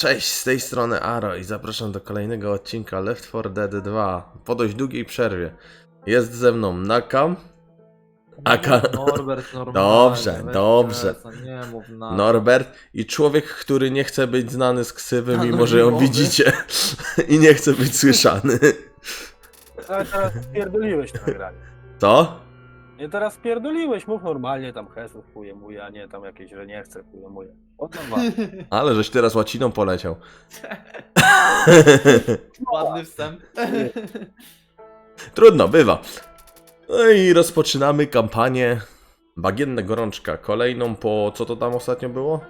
Cześć, z tej strony Aro i zapraszam do kolejnego odcinka Left 4 Dead 2 po dość długiej przerwie. Jest ze mną Nakam, Aka, Norbert normalnie. Dobrze, weź dobrze. przestań, Nie mów na. Norbert i człowiek, który nie chce być znany z ksywem, mimo Anonimowy. że ją widzicie i nie chce być słyszany. Ale teraz pierdoliłeś to nagranie. Co? Nie teraz pierdoliłeś, mów normalnie tam hesów chuje mój, a nie tam jakieś, że nie chcę chuje. Od nowa. Ale żeś teraz łaciną poleciał. Ładny wstęp. Trudno, bywa. No i rozpoczynamy kampanię Bagienna Gorączka. Kolejną po... co to tam ostatnio było?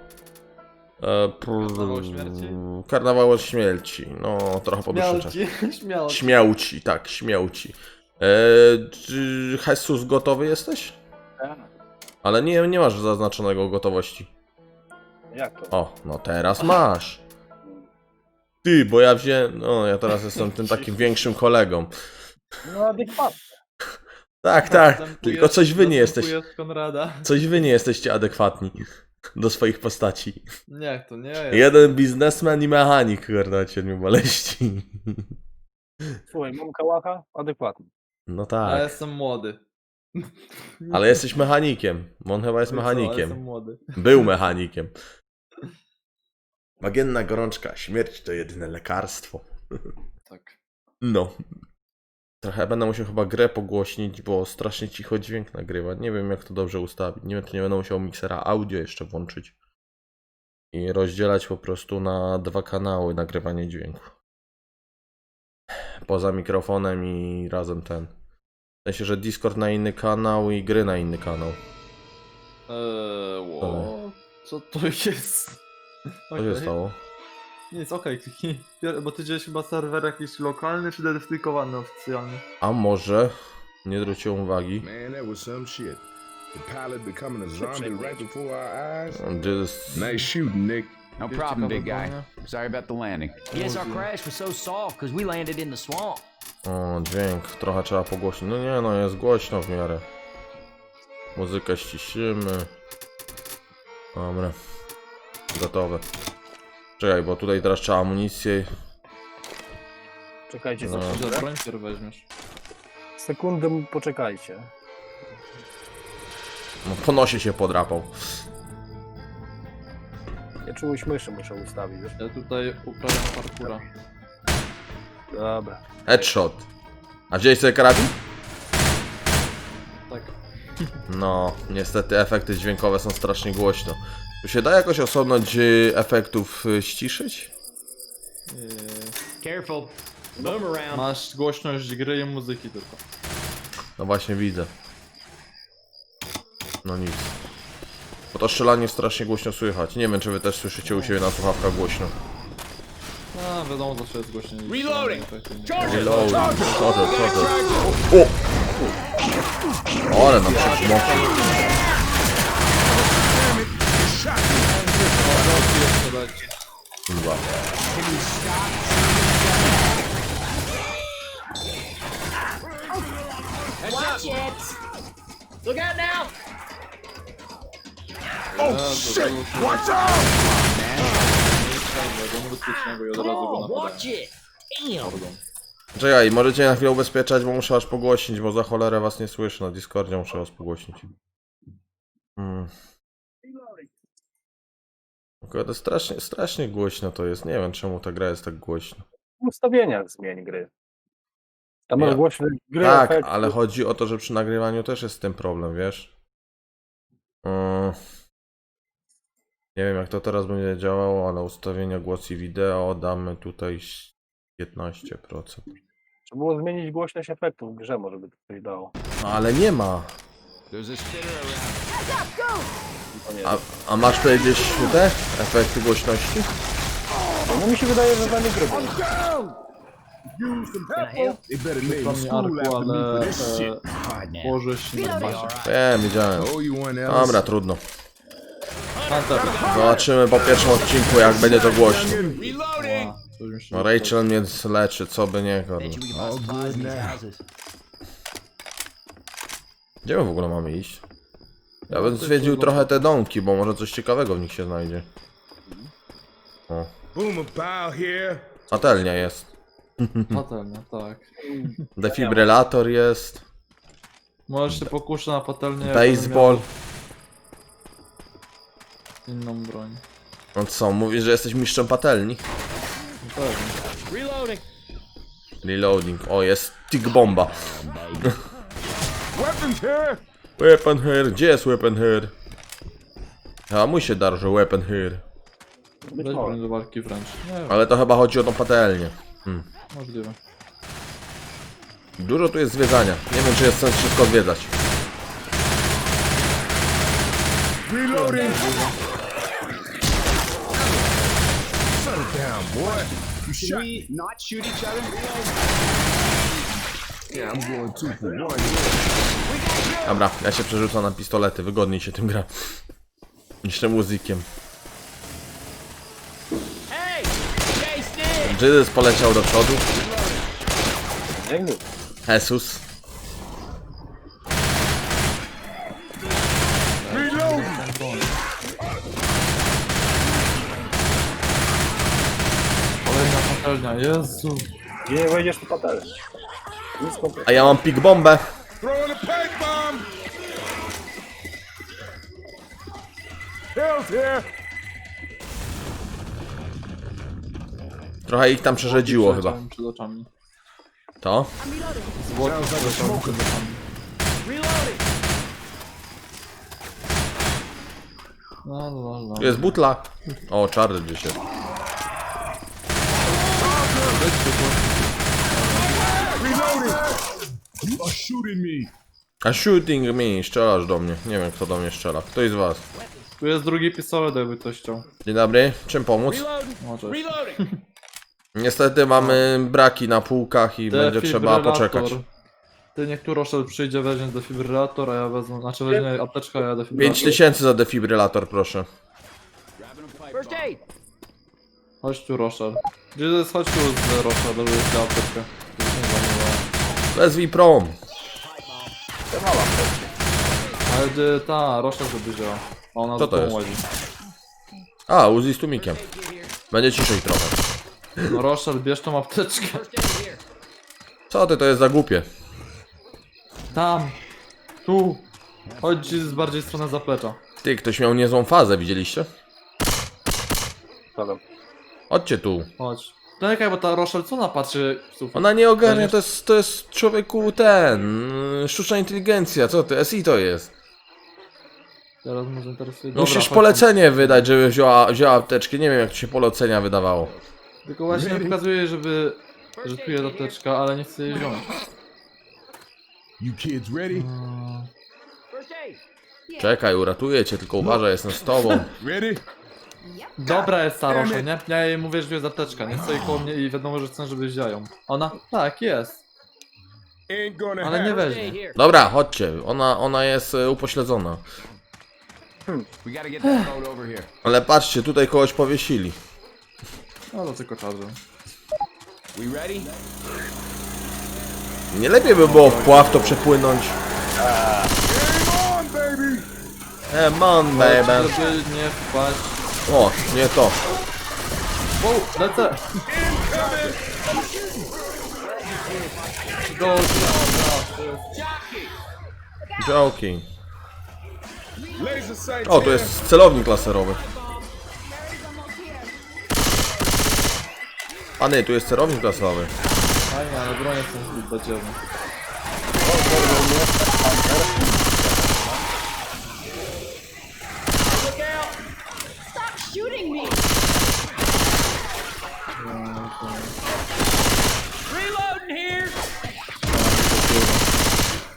E, Karnawał śmierci? Karnawał śmierci. No, trochę po dłuższym czasie. Śmiał ci, śmiał ci. Śmiałci, tak, śmiałci. E, czy Jesus gotowy jesteś? Ale nie, nie masz zaznaczonego gotowości. Jak to? O, no teraz masz. Ty, bo ja wziąłem... No, ja teraz jestem tym takim większym kolegą. No adekwatnie. Tak, tak, tylko coś wy nie jesteś... zastępujesz Konrada. Coś wy nie jesteście adekwatni do swoich postaci. Nie, to nie jest. Jeden biznesmen i mechanik, kurwa, cię nie boleści. Słuchaj, mam kałacha? Adekwatnie. No tak, jestem młody. ale jesteś mechanikiem. On chyba jest No co, ale Jestem mechanikiem. młody. Był mechanikiem. Bagienna gorączka. Śmierć to jedyne lekarstwo. Tak. No. Trochę będę musiał chyba grę pogłośnić, bo strasznie cicho dźwięk nagrywa. Nie wiem jak to dobrze ustawić. Nie wiem, czy nie będę musiał miksera audio jeszcze włączyć. I rozdzielać po prostu na dwa kanały nagrywanie dźwięku. Poza mikrofonem i razem ten. W sensie, że Discord na inny kanał i gry na inny kanał. Eee, wo. Co to jest? Co się stało? Nic, okej, kliknij. Pier- Bo ty gdzieś chyba serwer jakiś lokalny czy dedyfikowany oficjalnie? A może nie zwróciłem uwagi. Man, that was some shit. The pilot becoming a zombie right before our eyes. Just... Nice shooting, Nick. No problem, big guy. Sorry about the landing. Yes, our crash was so soft because we landed in the swamp. O, dźwięk. Trochę trzeba pogłośnić. No nie, no jest głośno w miarę. Muzykę ściszymy. Dobra. Gotowe. Czekaj, bo tutaj teraz trzeba amunicję. Czekajcie, No. no. Broń pierw weźmiesz. Sekundę poczekajcie. No, po nosie się podrapał. Ja czemuś myszy muszę ustawić, wiesz? Ja tutaj uprawiam parkura. Dobra. Headshot. A wziąłeś sobie karabin? Tak. No, niestety efekty dźwiękowe są strasznie głośno. Tu się da jakoś osobnąć y, efektów y, ściszyć? Eee, Careful. Move around. Masz głośność gry i muzyki tylko. No właśnie widzę. No nic. Bo to strzelanie strasznie głośno słychać. Nie wiem, czy wy też słyszycie u siebie na słuchawkach głośno. No, wiadomo, zawsze jest głośniej. niż Reloading! efekty. Reload. Co to, co to? O! Ale nam się zmokło. Jeszcze dać. Kurwa. Watch it. Look out now. Oh, shit! Watch out! Do bezpiecznego i od razu go watch napadają. it. Damn. Mordą. Czekaj, możecie na chwilę ubezpieczać, bo muszę aż pogłośnić, bo za cholerę was nie słyszę. Na Discordzie muszę was pogłośnić. Hmm. Tylko strasznie, strasznie głośno to jest. Nie wiem, czemu ta gra jest tak głośna. W ustawieniach zmień gry. Tam Ja- masz głośne gry, Tak, efekty. ale chodzi o to, że przy nagrywaniu też jest z tym problem, wiesz? Mm. Nie wiem jak to teraz będzie działało, ale ustawienia głos i wideo damy tutaj 15%. Trzeba było zmienić głośność efektów w grze, może by to coś dało. No ale nie ma. There's a spitter around. To nie A, a masz tutaj gdzieś te efekty głośności? No mi się wydaje, że za nie gry było. Can I help? They better name mnie school after me for this shit. Położę się na. Wiem, widziałem. You one else? Dobra, trudno. Zobaczymy po pierwszym odcinku jak będzie to głośno. No Rachel mnie leczy, co by nie houses. Gdzie my w ogóle mamy iść? Ja bym zwiedził trochę te domki, bo może coś ciekawego w nich się znajdzie. O, patelnia jest. Patelnia, tak. Defibrylator jest. Możesz się pokuszę na patelnię. Baseball. Inną broń. No co, mówisz, że jesteś mistrzem patelni? No Pewnie. Reloading. Reloading. O, jest tick bomba. Weapons here. Weapon here. Gdzie jest weapon here? A mój się dar, że weapon here. Być Weź może. broń do walki wręcz. Nie wiem, Ale to chyba chodzi o tą patelnię. możliwe. Dużo tu jest zwiedzania. Nie wiem, czy jest sens wszystko odwiedzać. Reloading. Down, boy. Should we not shoot each other? Yeah, I'm going two for one. Dobra, ja się przerzucam na pistolety. Wygodniej się tym gra. Niż tym muzykiem. Hey. Jesus poleciał do przodu. Jesus. Patelnia, Jezu. Nie wejdziesz tu patelnię. Nic kompletnie. A ja mam pik bombę. Throwing a pipe bomb. Hell's here. Trochę ich tam przerzedziło chyba. Przeleciałem Przed oczami. To? Zwłoki przeleciały przed oczami. Reloading. La la la. Tu jest butla. O, czarny gdzieś jest. Reloading. You are shooting me. A shooting me, strzelasz do mnie. Nie wiem kto do mnie strzela. Ktoś z was. Tu jest drugi pistolet, jakby ktoś chciał. Dzień dobry, czym pomóc? Niestety mamy braki na półkach i będzie trzeba poczekać. Ty niech tu Rochelle przyjdzie, weźmie defibrylator, a ja wezmę, znaczy weźmie apteczkę, a ja defibrylator. 5000 za defibrylator, proszę. First aid. Chodź tu to jest? Chodź tu z do jeszcze apteczkę. Już nie prom. Ale gdzie ta Rochelle żeby wzięła. A ona Co to jest? łazi. A, Uzi z tumikiem. Będzie ciszej trochę. No Rochelle, bierz tą apteczkę. Co ty, to jest za głupie. Tam! Tu! Chodź z bardziej stronę zaplecza. Ty, ktoś miał niezłą fazę, widzieliście? Prawda. Chodźcie tu. Chodź. Czekaj, bo ta Rochelle co ona patrzy? Ona nie ogarnia, to jest, to jest człowieku ten... yy, Sztuczna inteligencja, co ty? SI to jest. Teraz może interesuje. Dobra, Musisz polecenie wydać, żeby wzięła, wzięła apteczkę. Nie wiem, jak to się polecenia wydawało. Tylko właśnie pokazuje, żeby... że tu jest apteczka, ale nie chce jej wziąć. You kids ready? First aid. Czekaj, uratuję cię, tylko uważaj, jestem z tobą. Ready? Dobra jest ta Rochelle, nie? Ja jej mówię, że jest apteczka, nie stoi koło mnie i wiadomo, że chcę, żeby wzięła ją. Ona? Tak, jest. Ale nie weźmie. Dobra, chodźcie, ona, ona jest e, upośledzona. We gotta get that boat over here. Ale patrzcie, tutaj kogoś powiesili. No to tylko czarze. We ready? Nie lepiej by było w pław to przepłynąć. Game on, baby. Come on, baby. Żeby nie wpaść. O, nie to. Wow, lecę! Go, sights O, tu jest celownik laserowy. Pany, tu jest celownik laserowy. Fajnie, ale bronie są zbyt badziewne. Shooting me! Reloading here.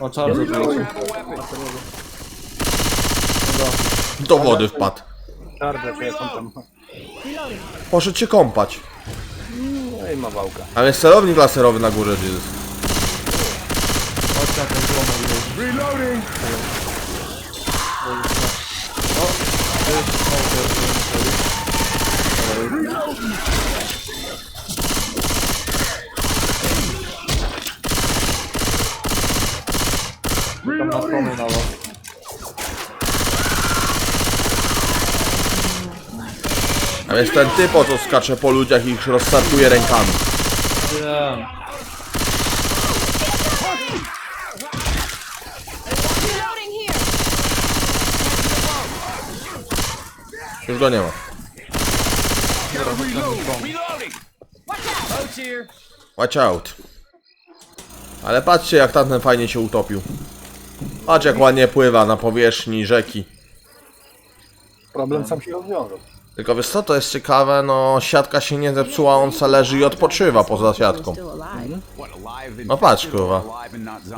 O, a weapon. Do wody wpadł. Charger, ja jestem tam. Poszedł się kąpać. No i ma wałka. Ale jest celownik laserowy na górze, Jesus. Reloading. Stronie na was. Tam jest ten typo, co skacze po ludziach i ich rozstartuje rękami. Już go nie ma. Watch out. Ale patrzcie jak tamten fajnie się utopił. Patrz jak ładnie pływa na powierzchni rzeki. Problem sam się rozwiązał. Tylko wiesz co, to jest ciekawe, no siatka się nie zepsuła, on se leży i odpoczywa poza siatką. No patrz kurwa,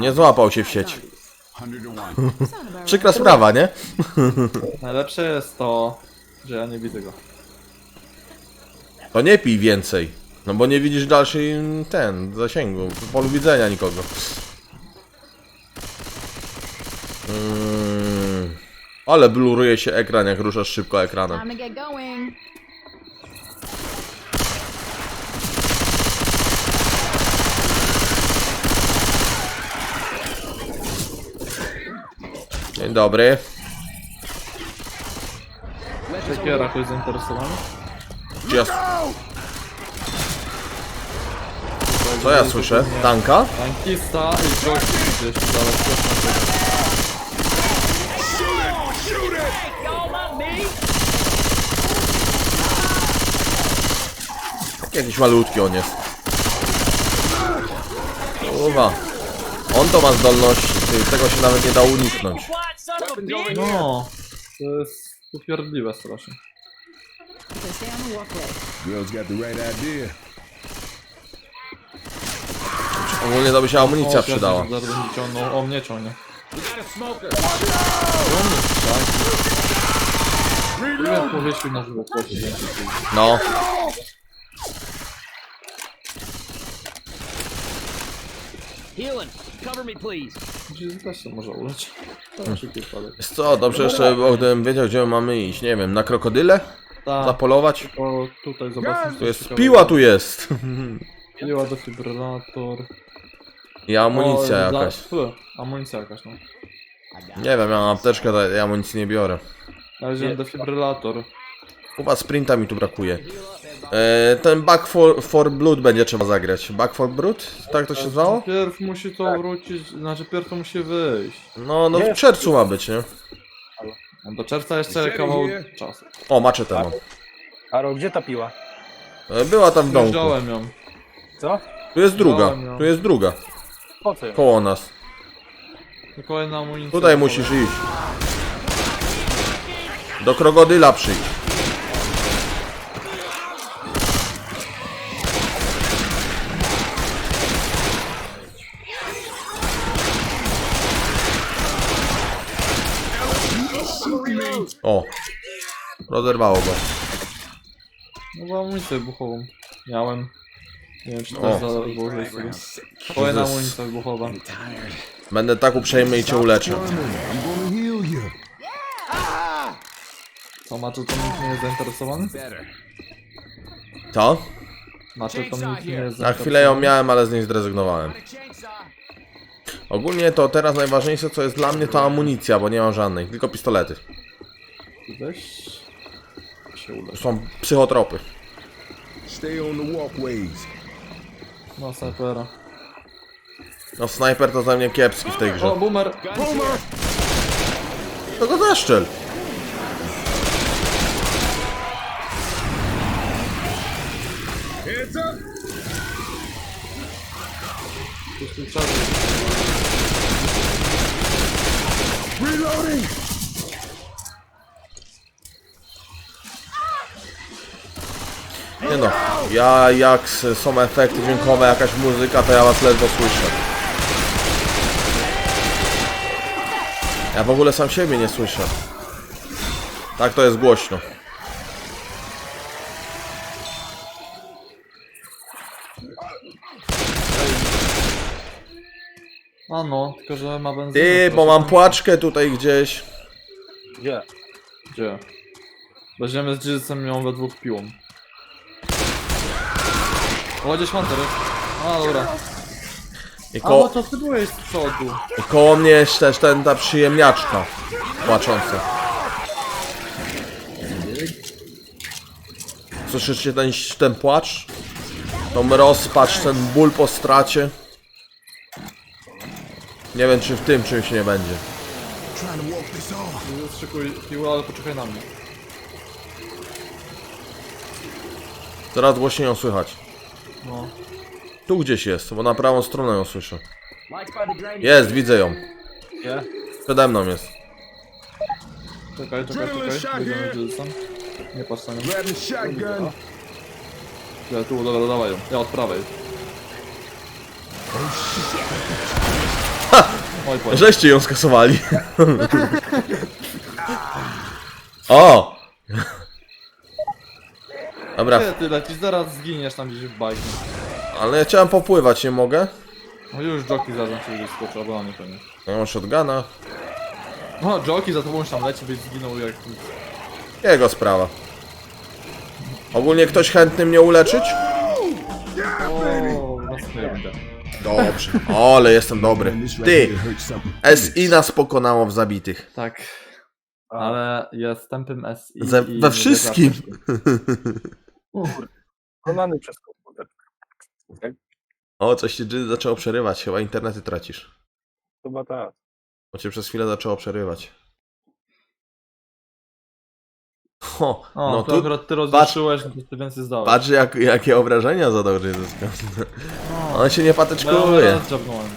nie złapał się w sieć. 100 to 1. Sound about Przykra sprawa, nie? Najlepsze jest to, że ja nie widzę go. To nie pij więcej. No bo nie widzisz dalszej ten, zasięgu, w polu widzenia nikogo. Mm. Ale bluruje się ekran, jak ruszasz szybko ekranem. Dzień dobry. Siekiera, ktoś zainteresowany? Ja... Co ja słyszę? Tanka? Tankista i gości gdzieś daleko. Y'all not me. Jakiś malutki on jest. Uwa. On to ma zdolności, ty, tego się nawet nie da uniknąć. No, to jest upierdliwe strasznie. Okay, stay on the walkway. Girls got the right idea. Ogólnie to by się amunicja przydała. Zaraz będzie ciągnął, o mnie ciągnie. Ile powiesił na żywo dzięki temu. No. Healing. Cover me, please. Też może uleć. To szybki wypadek. Wiesz co, dobrze jeszcze, bo gdybym wiedział gdzie mamy iść, nie wiem, na krokodyle? Tak, Zapolować? o tutaj zobaczmy. Tu jest, ciekawego. piła tu jest! Piła, defibrylator. I amunicja O, jakaś. Fu, amunicja jakaś, no. Nie wiem, ja mam apteczkę, to ja amunicji nie biorę. Ja wziąłem defibrylator. Chyba sprinta mi tu brakuje. E, ten Back for, for Blood będzie trzeba zagrać. Back for Blood? Tak to się zwało? Pierw musi to wrócić, znaczy pierw to musi wyjść. No, no w czerwcu ma być, nie? No do czerwca jeszcze kawał czasu. O, maczetę mam. Aro, gdzie ta piła? E, Była tam w domku. Wziąłem ją. Co? Tu jest druga, Wziąłem ją. tu jest druga. Po co ją? Koło nas. To Kolejna amunicja. Tutaj musisz iść. Do krokodyla przyjdź. O. Rozerwało go. No bo amunicję wybuchową. Miałem. Nie wiem czy O. też założyć sobie. Kolejna Jezus. amunicja wybuchowa. Będę tak uprzejmy i cię uleczę. I'm gonna heal you. To macie to nikt nie jest zainteresowany? Co? Macie to nikt nie jest Na chwilę ją miałem, ale z niej zrezygnowałem. Ogólnie to teraz najważniejsze co jest dla mnie to amunicja, bo nie mam żadnej, tylko pistolety. Weź się ulecz. Są psychotropy. Stay on the walkways. No snajpera. No snajper to za mnie kiepski w tej O, grze. boomer! To go zaszczel. Heads up. Reloading. Nie no, ja jak są efekty dźwiękowe, jakaś muzyka, to ja was ledwo słyszę. Ja w ogóle sam siebie nie słyszę. Tak to jest głośno. A no, tylko że ma benzynę. Ty, bo mam płaczkę tutaj gdzieś. Gdzie? Gdzie? Weźmiemy z Jizem ją we dwóch piłą. Hunter jest. A, dobra. I, A, ko to ty byłeś z przodu. i koło mnie jest też ten, ta przyjemniaczka. Płacząca. Słyszycie ten, ten płacz? Tą rozpacz, ten ból po stracie? Nie wiem, czy w tym czymś nie będzie. Szykuj piłę, ale poczekaj na mnie. Coraz głośniej ją słychać. No. Tu gdzieś jest, bo na prawą stronę ją słyszę. Jest, widzę ją. Gdzie? Przede mną jest. Czekaj, czekaj, czekaj. Widzę, gdzie jestem. Nie patrz na nią. Ja tu, dobra, dawaj ją. Ja od prawej. Oj, powiem. Żeście ją skasowali. o! Dobra, Ty, ty lecisz, zaraz zginiesz tam gdzieś w bajki. ale ja chciałem popływać, nie mogę? No już joki zaraz się wyskoczył, albo on nie pewnie. Ja mam shotguna. No, joki za tobą już tam leci, byś zginął jak... Jego sprawa. Ogólnie ktoś chętny mnie uleczyć? O. Dobrze. Ale jestem dobry. Ty. SI nas pokonało w zabitych. Tak, ale jest tępym SI Ze, i we nie wszystkim. Konany przez komputer. O, coś ci Jin zaczęło przerywać. Chyba internety tracisz. Chyba tak. Bo cię przez chwilę zaczęło przerywać. Ho, O, no to tu akurat ty rozliczyłeś, no to ty więcej zdałeś. patrz jak, jakie obrażenia zadał Jezuska. No, On się nie patyczkuje. dziabnąłem.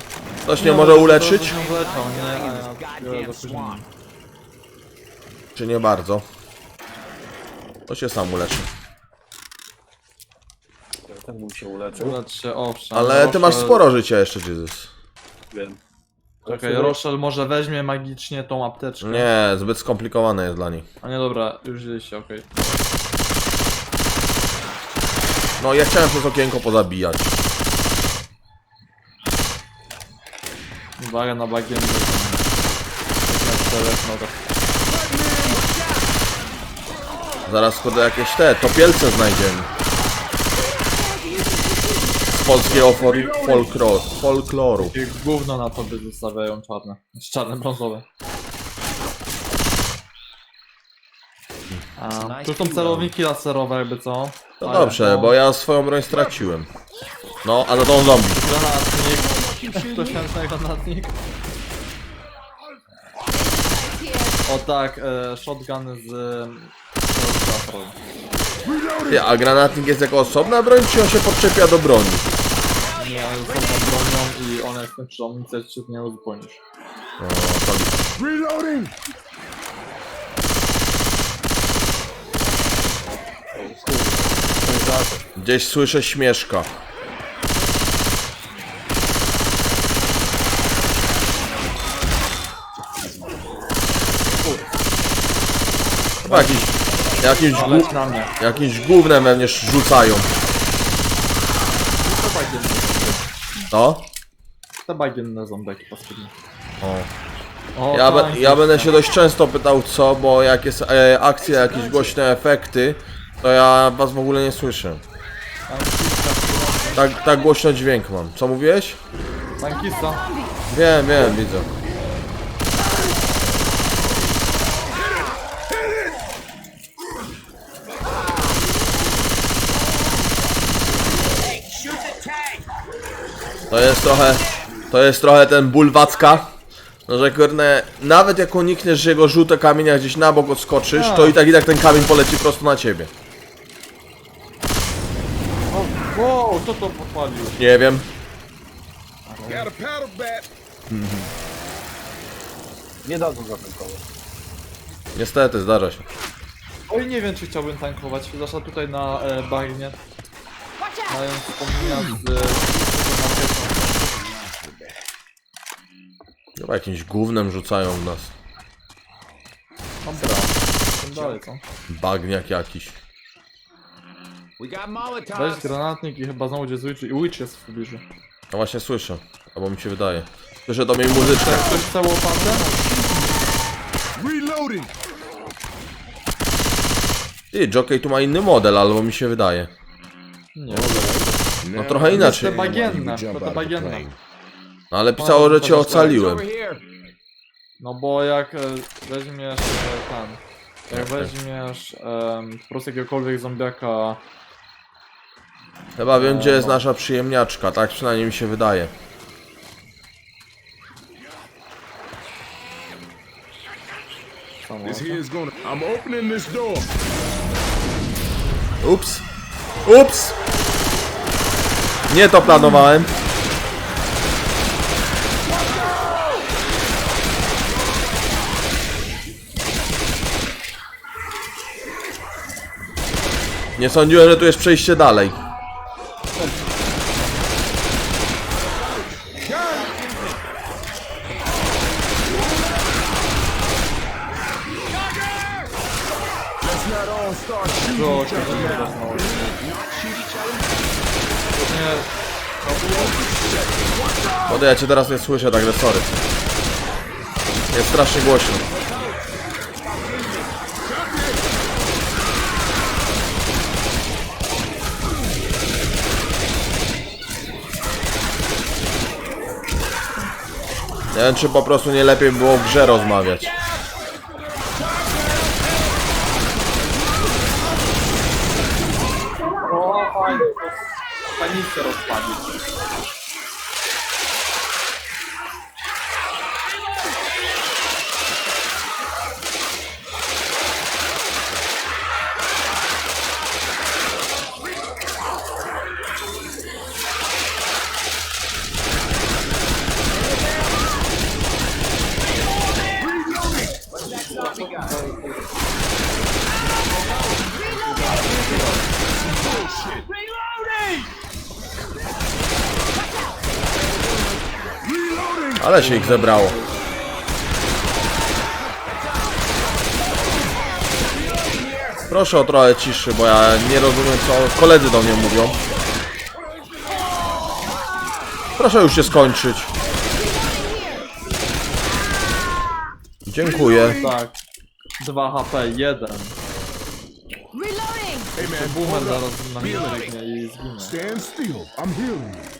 Ktoś nie może uleczyć? Nie nie. Czy nie bardzo? To się sam uleczy. Ten się uleczył. Ulecz się, owszem. Ale ty masz Rochelle- sporo życia jeszcze, Jezus. Wiem. Czekaj, Rochelle może weźmie magicznie tą apteczkę. Nie, zbyt skomplikowane jest dla niej. A nie dobra, już wzięliście, okej. No, ja chciałem przez okienko pozabijać. Uwaga na bagien. Zaraz kurde jakieś te topielce znajdziemy. Z polskiego folkro, folkloru. Gówno na tobie zostawiają czarne. Znaczy czarne, brązowe. A, tu są celowniki laserowe jakby co? To Ale dobrze, bo ja swoją broń straciłem. No, a no to on zombie. Granatnik. Ktoś chętny granatnik? O tak, e, shotgun z... z Ty, a granatnik jest jako osobna broń, czy on się podczepia do broni? Nie, z osobną bronią i ona jest skończy amunicję, czy nie uzupełnisz. No, to... Reloading. Gdzieś słyszę śmieszka. Chyba jakiś, jakimś, leć na mnie. jakimś gównem we mnie rzucają. To bagienne. To? Te bagienne zombiaki paskudne. O. O, Ja, be, tańce. ja będę się dość często pytał co, bo jak jest e, akcja, jakieś głośne efekty, to ja was w ogóle nie słyszę. Tak, tak głośno dźwięk mam. Co mówiłeś? Tankista. Wiem, wiem, widzę. To jest trochę, to jest trochę ten ból Wacka. No, że kurde, nawet jak unikniesz, jego żółte kamienia gdzieś na bok odskoczysz, to i tak i tak ten kamień poleci prosto na ciebie. Wow, kto to podpalił? Nie wiem. Got a paddle bat. Nie dadzą zatankować. Niestety, zdarza się. Oj, nie wiem czy chciałbym tankować, zwłaszcza tutaj na e, bagnie. Mając wspomnienia z Chyba jakimś gównem rzucają w nas. Dobra, tym dalej co? Bagniak jakiś. We got Weź Molotovs. granatnik i chyba znowu gdzie jest Witch i Witch jest w pobliżu. No właśnie słyszę. Albo mi się wydaje. Słyszę do mnie muzyczkę. Ktoś chce łopatę? Reloading. Ty, Jockey tu ma inny model, albo mi się wydaje. Nie, No trochę inaczej. te bagienne, to te bagienne. No ale pisało, że cię ocaliłem. No bo jak e, weźmiesz e, ten... Jak weźmiesz em, po prostu jakiegokolwiek zombiaka, Chyba wiem, gdzie jest nasza przyjemniaczka, tak przynajmniej mi się wydaje. samo. This here's gonna. I'm opening this door. Ups. Ups. Nie to planowałem. Nie sądziłem, że tu jest przejście dalej. Ulicę. Nie, ja cię teraz nie słyszę, także sorry. Jest strasznie głośno. Nie wiem, czy po prostu nie lepiej było w grze rozmawiać. o fajnie, paniczkę rozpalić. Ale się ich zebrało. Proszę o trochę ciszy, bo ja nie rozumiem co koledzy do mnie mówią. Proszę już się skończyć. Dziękuję. Tak. 2 HP, 1. Reloading! Hey man, Boomer zaraz na mnie i zginie. Stand still. I'm healing you.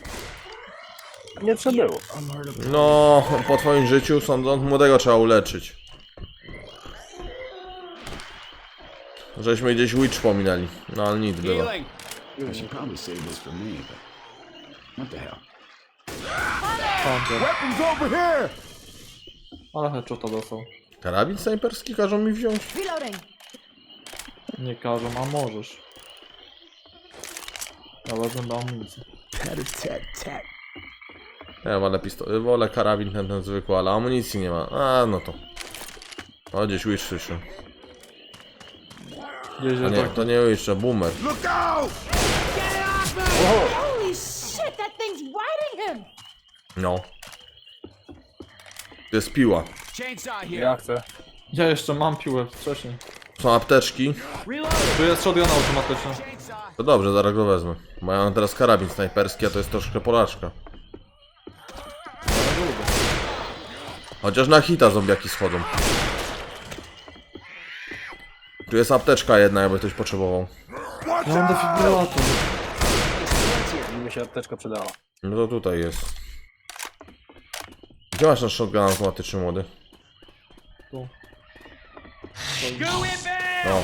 Nie trzeba było. No, po twoim życiu sądząc młodego trzeba uleczyć. Żeśmy gdzieś Witch pominęli. No ale nic było. I should probably save this for me, but what the hell? Counter. Weapons over here. Ale headshota dostał. Karabin snajperski każą mi wziąć? Reloading! Nie każą, a możesz. Ja wezmę do amunicji. Ja wolę pistolet, wolę karabin ten, ten zwykły, ale amunicji nie ma. A, no to. O, gdzieś Witch słyszę. Gdzieś A nie, tak. to nie Witch, to Boomer. Look out! Holy shit, that thing's riding him! No. To jest piła. Chainsaw here. Ja chcę. Ja jeszcze mam piłę wcześniej. Są apteczki. Reload. Tu jest shotgun automatyczny. To dobrze, zaraz go wezmę. Bo ja mam teraz karabin snajperski, a to jest troszkę porażka. Chociaż na hita zombiaki schodzą. Tu jest apteczka jedna, jakby ktoś potrzebował. Ja mam defibrylator. Mi się apteczka przydała. No to tutaj jest. Gdzie masz ten shotgun automatyczny młody? Tu. In there. No.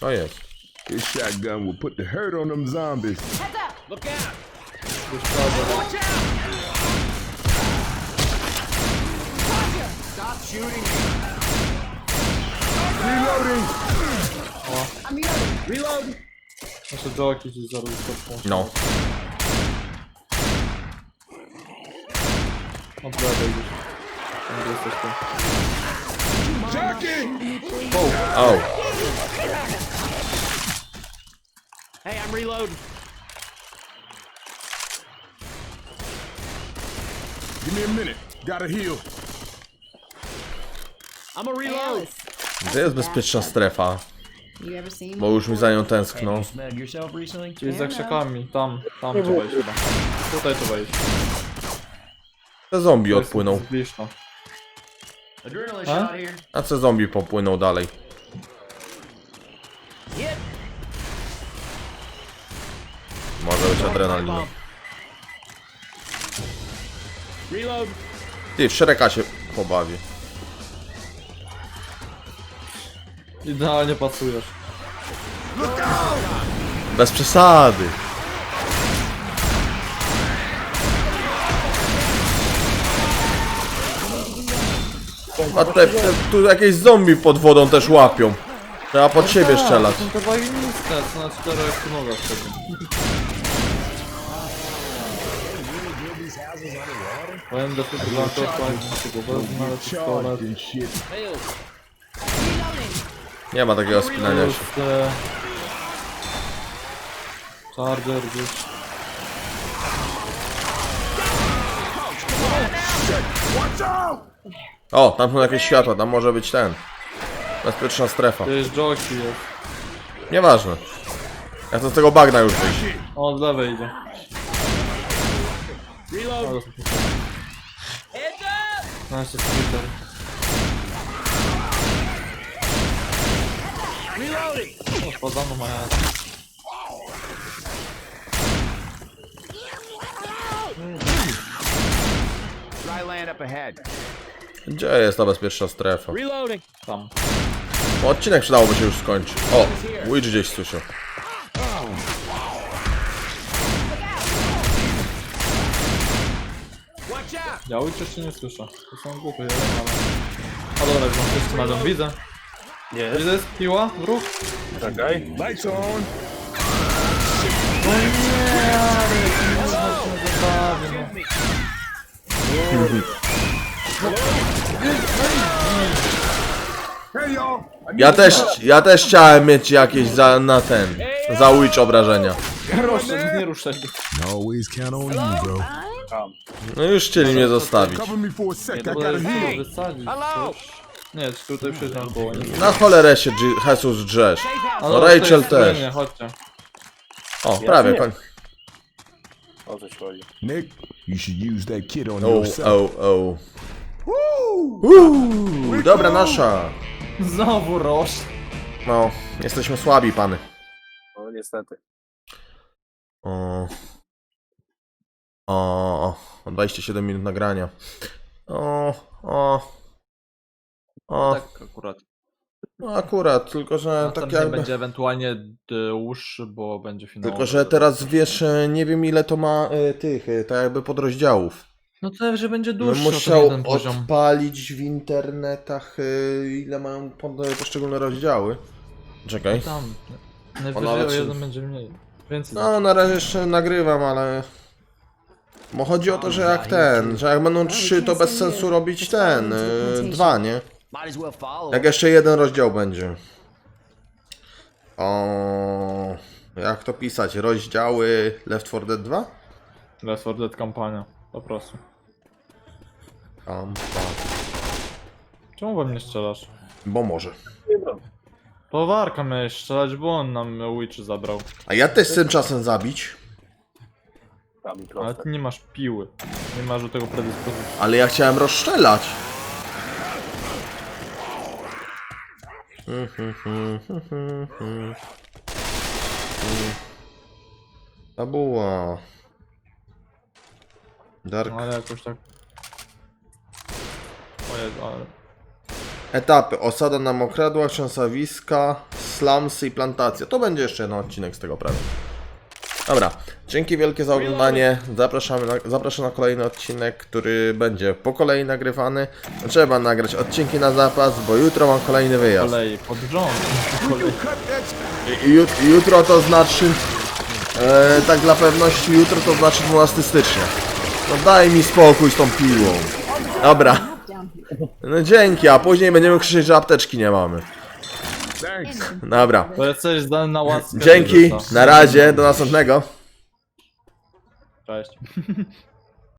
To jest. This shotgun will put the hurt on them zombies. Heads up! Look out. Wyszczadzę. Watch out. Stop shooting me. Reloading. I'm reloading. Reload. Nasze joki gdzieś zaraz wyskoczą. No. Od lewej gdzieś. Tam gdzie jesteś ty. Jockey. Au. Hey, I'm reloading. Give me a minute. Gotta heal. I'm a reload. Gdzie jest bezpieczna strefa? you ever seen Bo już mi za nią tęskno. smelled yourself recently? Gdzieś za krzakami. Tam, tam tu wejść chyba. Tutaj tu wejść. Te zombie odpłynął. Zbliżno. Adrenaline Huh? shot here. A co zombie popłynął dalej? Może być adrenalina. Reload. Ty, w Shreka się pobawi. Idealnie pasujesz. Bez przesady. A te, te, tu jakieś zombie pod wodą też łapią. Trzeba pod siebie strzelać. To są te bagniste, co na czterech nogach wtedy. Że to fajnie tego wezmę, ale pistolet. Nie ma takiego spinania się. Jest, e, Charger gdzieś. O, tam są jakieś światła, tam może być ten. Bezpieczna strefa. Gdzieś jockey jest. Nieważne. Ja to z tego bagna już wyjść. O, z lewej idzie. Reload! No jeszcze splitter. O, spadano moja. Dry land up ahead. Gdzie jest ta bezpieczna strefa? Reloading. Tam. Odcinek przydałoby się już skończyć. O, Witch gdzieś słyszę. Watch out. Ja jeszcze nie słyszę. To są głupy, jeden, ale... A dobra, już mam wszyscy na dom. Widzę. Nie, Gdzie jest piła? Wróg? czekaj. Lights on. No nie, ale nie można się zabawić, no. Hey y'all. I Ja też, ja też chciałem mieć jakieś za, na ten, za Witch obrażenia. Proszę, nie ruszaj. can always count on you, bro. Tam. No już chcieli mnie zostawić. Cover me for a sec. Nie, I to gotta będę heal. chciał wysadzić Hello. coś. Nie, czy tutaj było, nie Na cholerę się Jesus drzesz. No dobra, Rachel też. chodźcie. O, prawie, koń. O coś chodzi. Nick, you should use that kit on O, yourself. o, o. Uuu, dobra nasza. Znowu roż. No, jesteśmy słabi, pany. No niestety. O. O, o, 27 minut nagrania. O, o. O, Tak akurat. no akurat, tylko że tak Następnie jakby... będzie ewentualnie dłuższy, bo będzie finał. Tylko, że teraz wiesz, e, nie wiem ile to ma e, tych, e, tak jakby podrozdziałów. No to, że będzie Bym dłuższy ten musiał jeden poziom. odpalić w internetach, e, ile mają pod- poszczególne rozdziały. Czekaj. Tam. Najwyżej o jeden będzie mniej. Więcej. No, na razie jeszcze nagrywam, ale... Bo chodzi o to, że jak ten, że jak będą trzy, to bez sensu robić ten, e, dwa, nie? Jak jeszcze jeden rozdział będzie. O, jak to pisać? Rozdziały Left 4 Dead 2? Left 4 Dead kampania. Po prostu. Um, Czemu we mnie strzelasz? bo może. Nie wiem. To Warka miałeś strzelać, bo on nam Witch zabrał. A ja też chcę czasem zabić, Tam Ale ty nie masz piły. Nie masz do tego predyspozycji. ale ja chciałem rozstrzelać. Tabuła. Dark. No ale jakoś tak... Ojej, ale... Etapy. Osada na mokradłach, trzęsawiska, slumsy i plantacja. To będzie jeszcze jeden odcinek z tego prawie. Dobra, dzięki wielkie za oglądanie. Zapraszamy na, zapraszam na kolejny odcinek, który będzie po kolei nagrywany. Trzeba nagrać odcinki na zapas, bo jutro mam kolejny wyjazd. kolei, pod rząd. I, i jut- jutro to znaczy... E, tak dla pewności, jutro to znaczy 12 stycznia. No daj mi spokój z tą piłą. Dobra, no dzięki, a później będziemy krzyczeć, że apteczki nie mamy. Thanks. Dobra. To jesteś zdany na łaskę. Dzięki, na razie, do następnego. Cześć.